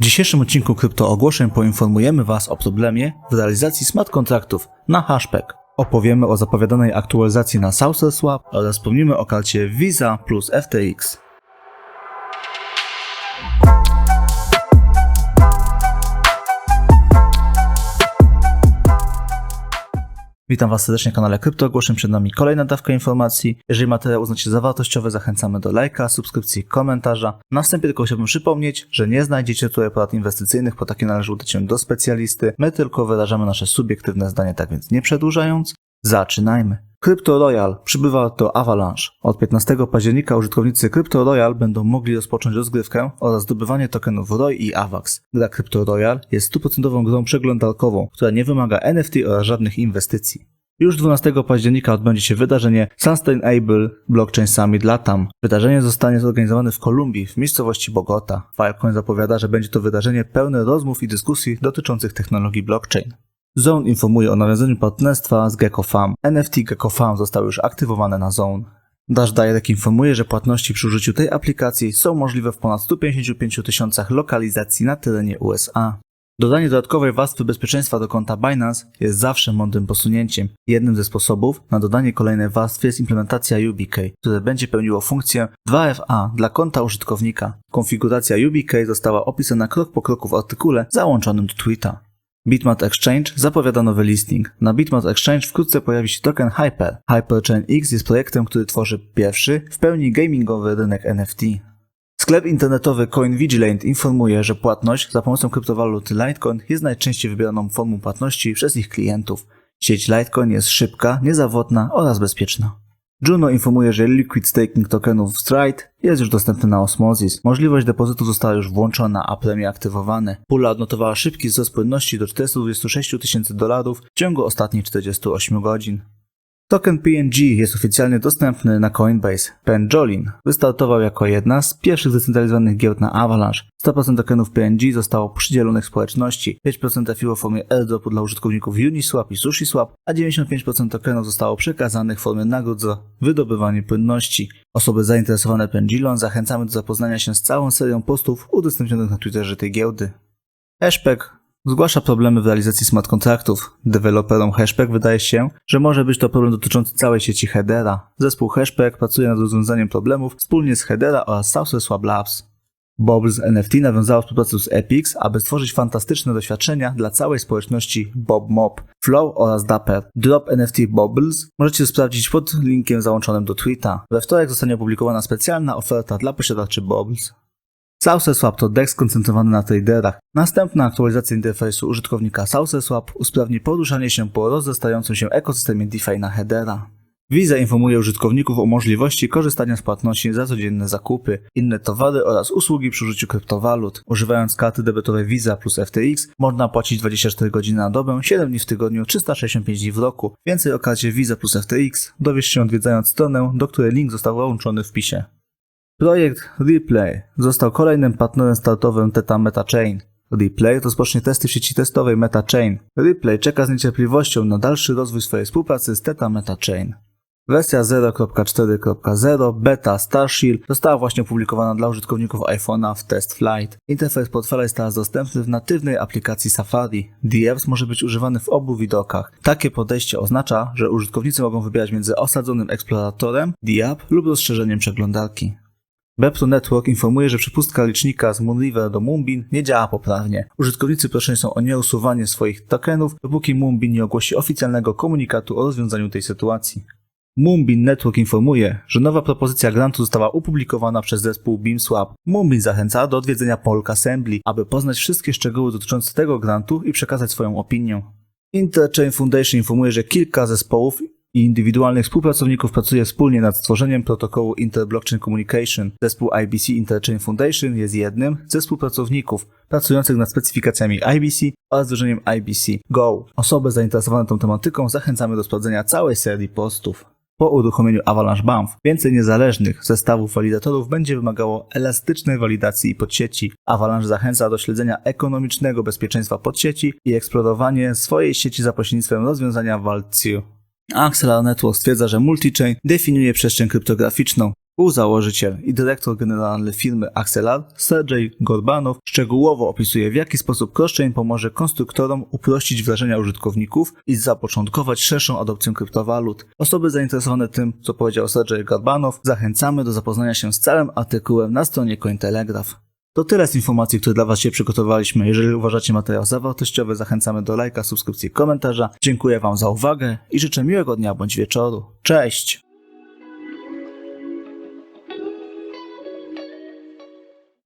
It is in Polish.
W dzisiejszym odcinku Krypto Ogłoszeń poinformujemy Was o problemie w realizacji smart kontraktów na hashpack. Opowiemy o zapowiadanej aktualizacji na SaucerSwap oraz wspomnimy o karcie Visa plus FTX. Witam Was serdecznie na kanale Krypto. Przed nami kolejna dawka informacji. Jeżeli materiał uznacie za wartościowy, zachęcamy do lajka, subskrypcji, komentarza. Na wstępie tylko chciałbym przypomnieć, że nie znajdziecie tutaj porad inwestycyjnych, bo takie należy udać się do specjalisty. My tylko wyrażamy nasze subiektywne zdanie, tak więc nie przedłużając, zaczynajmy. Crypto Royal przybywa do Avalanche. Od 15 października użytkownicy Crypto Royal będą mogli rozpocząć rozgrywkę oraz zdobywanie tokenów ROI i AVAX. Gra Crypto Royal jest 100% grą przeglądarkową, która nie wymaga NFT oraz żadnych inwestycji. Już 12 października odbędzie się wydarzenie Sustainable Blockchain Summit Latam. Wydarzenie zostanie zorganizowane w Kolumbii, w miejscowości Bogota. Filecoin zapowiada, że będzie to wydarzenie pełne rozmów i dyskusji dotyczących technologii blockchain. Zone informuje o nawiązaniu partnerstwa z GeckoFarm. NFT GeckoFarm zostały już aktywowane na Zone. Dash Direct informuje, że płatności przy użyciu tej aplikacji są możliwe w ponad 155 tysiącach lokalizacji na terenie USA. Dodanie dodatkowej warstwy bezpieczeństwa do konta Binance jest zawsze mądrym posunięciem. Jednym ze sposobów na dodanie kolejnej warstwy jest implementacja UBK, które będzie pełniło funkcję 2FA dla konta użytkownika. Konfiguracja UBK została opisana krok po kroku w artykule załączonym do tweeta. Bitmart Exchange zapowiada nowy listing. Na Bitmart Exchange wkrótce pojawi się token Hyper. Hyperchain X jest projektem, który tworzy pierwszy, w pełni gamingowy rynek NFT. Sklep internetowy CoinVigilante informuje, że płatność za pomocą kryptowaluty Litecoin jest najczęściej wybieraną formą płatności przez ich klientów. Sieć Litecoin jest szybka, niezawodna oraz bezpieczna. Juno informuje, że liquid staking tokenów Stride jest już dostępny na Osmosis. Możliwość depozytu została już włączona, a premie aktywowane. Pula odnotowała szybki wzrost płynności do 426 tysięcy dolarów w ciągu ostatnich 48 godzin. Token PNG jest oficjalnie dostępny na Coinbase. Penjolin wystartował jako jedna z pierwszych zdecentralizowanych giełd na Avalanche. 100% tokenów PNG zostało przydzielonych społeczności, 5% trafiło w formie airdropu dla użytkowników Uniswap i SushiSwap, a 95% tokenów zostało przekazanych w formie nagród za wydobywanie płynności. Osoby zainteresowane Pendulum zachęcamy do zapoznania się z całą serią postów udostępnionych na Twitterze tej giełdy. Hashpack zgłasza problemy w realizacji smart kontraktów. Deweloperom Hashpack wydaje się, że może być to problem dotyczący całej sieci Hedera. Zespół Hashpack pracuje nad rozwiązaniem problemów wspólnie z Hedera oraz SaucerSwap Labs. Bobbles NFT nawiązało współpracę z Epix, aby stworzyć fantastyczne doświadczenia dla całej społeczności BobMob, Flow oraz Dapper. Drop NFT Bobbles możecie sprawdzić pod linkiem załączonym do tweeta. We wtorek zostanie opublikowana specjalna oferta dla posiadaczy Bobbles. SaucerSwap to DEX skoncentrowany na traderach. Następna aktualizacja interfejsu użytkownika SaucerSwap usprawni poruszanie się po rozrastającym się ekosystemie DeFi na Hedera. Visa informuje użytkowników o możliwości korzystania z płatności za codzienne zakupy, inne towary oraz usługi przy użyciu kryptowalut. Używając karty debetowej Visa plus FTX można płacić 24 godziny na dobę, 7 dni w tygodniu, 365 dni w roku. Więcej o karcie Visa plus FTX dowiesz się odwiedzając stronę, do której link został załączony w wpisie. Projekt Replay został kolejnym partnerem startowym Teta MetaChain. Replay rozpocznie testy w sieci testowej MetaChain. Replay czeka z niecierpliwością na dalszy rozwój swojej współpracy z Teta MetaChain. Wersja 0.4.0 beta Starshield została właśnie opublikowana dla użytkowników iPhone'a w Test Flight. Interfejs portfela jest teraz dostępny w natywnej aplikacji Safari. DApps może być używany w obu widokach. Takie podejście oznacza, że użytkownicy mogą wybierać między osadzonym eksploratorem, DApp lub rozszerzeniem przeglądarki. Web2 Network informuje, że przepustka licznika z Moonriver do Moonbeam nie działa poprawnie. Użytkownicy proszeni są o nieusuwanie swoich tokenów, dopóki Moonbeam nie ogłosi oficjalnego komunikatu o rozwiązaniu tej sytuacji. Moonbeam Network informuje, że nowa propozycja grantu została opublikowana przez zespół BeamSwap. Moonbeam zachęca do odwiedzenia Polk Assembly, aby poznać wszystkie szczegóły dotyczące tego grantu i przekazać swoją opinię. Interchain Foundation informuje, że kilka zespołów i indywidualnych współpracowników pracuje wspólnie nad stworzeniem protokołu Interblockchain Communication. Zespół IBC Interchain Foundation jest jednym ze współpracowników pracujących nad specyfikacjami IBC oraz wdrożeniem IBC Go. Osoby zainteresowane tą tematyką zachęcamy do sprawdzenia całej serii postów. Po uruchomieniu Avalanche Banff więcej niezależnych zestawów walidatorów będzie wymagało elastycznej walidacji podsieci. Avalanche zachęca do śledzenia ekonomicznego bezpieczeństwa podsieci i eksplorowanie swojej sieci za pośrednictwem rozwiązania Vault2. Axelar Network stwierdza, że multichain definiuje przestrzeń kryptograficzną. Współzałożyciel i dyrektor generalny firmy Axelar, Sergej Gorbanow, szczegółowo opisuje w jaki sposób blockchain pomoże konstruktorom uprościć wrażenia użytkowników i zapoczątkować szerszą adopcję kryptowalut. Osoby zainteresowane tym, co powiedział Sergej Gorbanow, zachęcamy do zapoznania się z całym artykułem na stronie Cointelegraph. To tyle z informacji, które dla Was się przygotowaliśmy. Jeżeli uważacie materiał za wartościowy, zachęcamy do lajka, subskrypcji, komentarza. Dziękuję Wam za uwagę i życzę miłego dnia bądź wieczoru. Cześć!